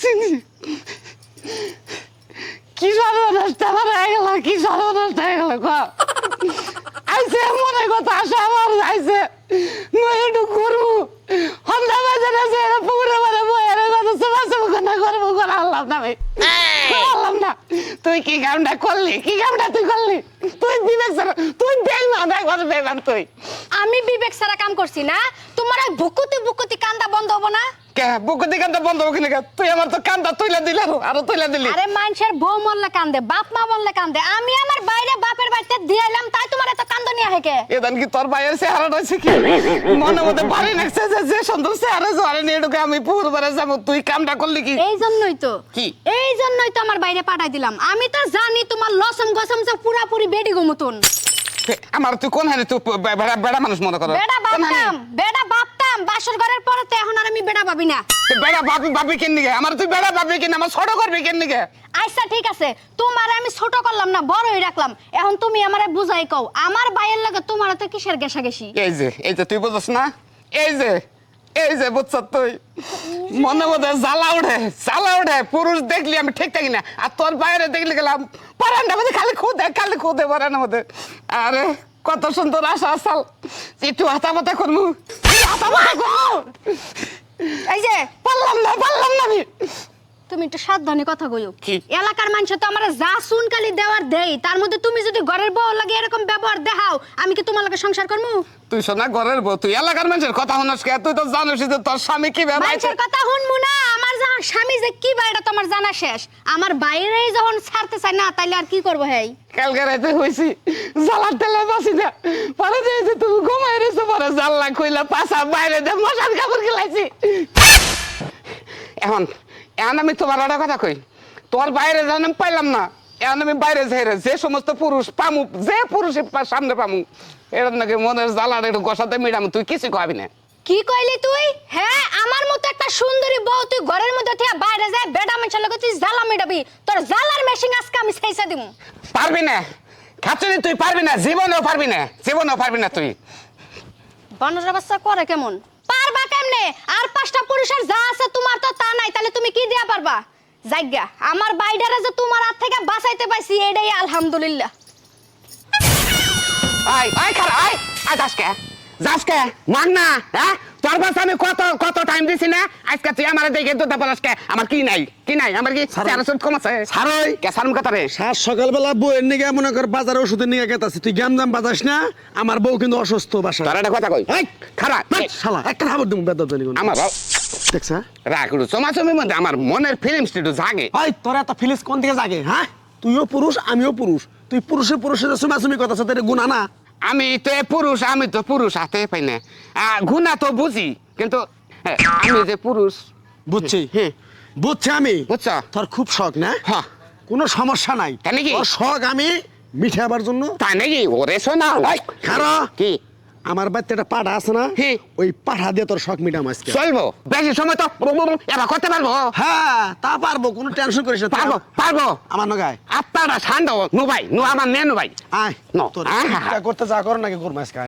চিনি কি সর্বনাশটা আমার হয়ে গেল কি সর্বনাশটা হয়ে গেল ক আইসে মনে কথা আসে আমার আইসে নয় একটু করব হন্দা বাজার আছে এরা পুকুরে মানে বয়ে রে কত সবা সবা না করব করা আল্লাহ না ভাই। আল্লাহ না। তুই কি কামটা করলি? কি কামটা তুই করলি? তুই বিবেক স্যার তুই বেইমান একবার বেইমান তুই। আমি বিবেক সারা কাম করছি না। তোমার বুকুতি বুকুতি কান্দা বন্ধ হব না? কে? বুকুর দিকে তো বন্ধ তুই আমার তো কান্দা তুইলা দিলি আরও আরও তুইলা দিলি। আরে মানুষের বউ মরলে কান্দে বাপ মা মরলে কান্দে। আমি আমার বাইরে বাপের বাড়িতে দিয়ে তাই তোমার এত কান্দ নিয়ে হেকে এদান কি তোর ভাইয়ের চেহারা রয়েছে কি? মনে মধ্যে ভারী লাগছে যে যে সুন্দর চেহারা জোয়ারে নিয়ে ঢুকে আমি পুর বারে যাব তুই কামটা করলি কি? এই জন্যই তো। কি? এই জন্যই তো আমার বাইরে পাঠাই দিলাম। আমি তো জানি তোমার লসম গসম যে পুরাপুরি বেডি গোমতন আমার তুই কোন হানে তুই বেড়া বেড়া মানুষ মনে করো? বেডা হানে? বাপতাম বাপতাম বাসর ঘরের পরে তো এখন আর আমি বেডা ভাবি না। বেড়া ভাবি ভাবি কেন নিগে আমার তুই বেড়া ভাবি কেন? আমার ছোট করবি কেন নিগে আচ্ছা ঠিক আছে। তোমার আমি ছোট করলাম না বড়ই রাখলাম। এখন তুমি আমারে বুঝাই কও আমার বাইয়ের লাগে তোমার তো কিসের গেসা গেছি এই যে এই যে তুই বুঝছ না? এই যে এই যে বুঝছ তুই? মনে মধ্যে জ্বালা উঠে জ্বালা উঠে পুরুষ দেখলি আমি ঠিক থাকি না। আর তোর বাইরে দেখলি গেলাম পরান্ডা মধ্যে খালি খুদে খালি খুদে পরান্ডার মধ্যে। আরে কত সুন্দর আশা আসাল। একটু হাতা মাথা করব। হাতা মাথা এই যে পারলাম না পারলাম না আমি। তুমি একটু সাবধানে কথা কইও? এলাকার মানুষ তো আমার যা শুন দেওয়ার দেই তার মধ্যে তুমি যদি ঘরের বউ লাগে এরকম ব্যবহার দেখাও আমি কি তোমার লাগে সংসার করমু? তুই শোনা ঘরের বউ তুই এলাকার মানুষের কথা শুনস কে? তুই তো জানিস যে তোর স্বামী কি ব্যবহার মানুষের কথা শুনব না যা স্বামী যে কি বা, এটা তো আমার জানা শেষ। আমার বাইরেই যখন ছাড়তে চাই না, তাইলে আর কি করব হ্যাঁ কালকে রাতে হয়েছি জ্বালার তেলে বাসি না। পরে যে তুমি ঘুমাই রেছো পরে জানলা খুইলা পাশা বাইরে দে মশার কাপড় খেলাইছি। এখন এখন আমি তোমার একটা কথা কই তোর বাইরে যেন আমি পাইলাম না। এখন আমি বাইরে যাই যে সমস্ত পুরুষ পামু যে পুরুষ সামনে পামু এর নাকি মনের জ্বালার একটু গসাতে মিডাম তুই কিছু কবি না। কি কইলি তুই? হ্যাঁ আমার মতো একটা সুন্দরী বউ তুই ঘরের মধ্যে থেকে বাইরে যায় বেডা মানুষের লগে তুই জ্বালা মেটাবি। তোর জ্বালার মেশিন আজকে আমি সেইসা দিমু। পারবি না। খাচ্ছি তুই পারবি না জীবনেও পারবি না জীবনেও পারবি না তুই। বানরের বাচ্চা করে কেমন? পারবা কেমনে? আর পাঁচটা পুরুষের যা আছে তোমার তো তা নাই তাহলে তুমি কি দিয়া পারবা? জায়গা আমার বাইডারে যে তোমার হাত থেকে বাঁচাইতে পাইছি এটাই আলহামদুলিল্লাহ। আয় আয় খারা আয়। আয় যাসকে যাসকে? মান না হ্যাঁ? তোর বাস আমি কত কত টাইম দিছি না? আজকে তুই আমার দেখে দুধ বলাসকে আমার কি নাই? কি নাই? আমার কি সারা- তেরো সুদ কম আছে? সারাই। কে সারম কথা রে? সাত সকালবেলা বউয়ের নিগে মনে কর বাজারে ওষুধের নিগে গেতাছি। তুই গ্যাম দাম বাজাস না আমার বউ কিন্তু অসুস্থ বাসা তোর একটা কথা কই? এই, খারা শালা একটা খাবার দিমু বেদ জানি আমার দেখছ? রাখড়ু চমাচমির মধ্যে আমার মনের ফিল্ম স্টুডিও জাগে। ভাই তোর এত ফিলিস কোন থেকে জাগে হ্যাঁ? তুইও পুরুষ আমিও পুরুষ। তুই পুরুষে পুরুষের সুমাসুমি কথা সাথে গুণা না। আমি তো পুরুষ আমি তো পুরুষ হাতে পাই না। ঘুনা গুণা তো বুঝি কিন্তু হ্যাঁ, আমি যে পুরুষ বুঝছি। হ্যাঁ। বুঝছি আমি? বুঝছ? তোর খুব শখ না? হ্যাঁ। কোনো সমস্যা নাই। তাই নাকি? শখ আমি মিঠাবার জন্য? তাই নাকি? ওরে শোনা খারা। কি? আমার বাড়িতে একটা পাঠা আছে না হ্যাঁ। ওই পাঠা দিয়ে তোর শখ মিটাম আজকে। চলবো বেশি সময় তো এবার করতে পারব? হ্যাঁ তা পারব কোনো টেনশন করিস না পারব পারব। আমার নগায় আপনারা ঠান্ডা নো ভাই নো আমার নে নো ভাই আয় নো। করতে যা করো নাকি করব আজকে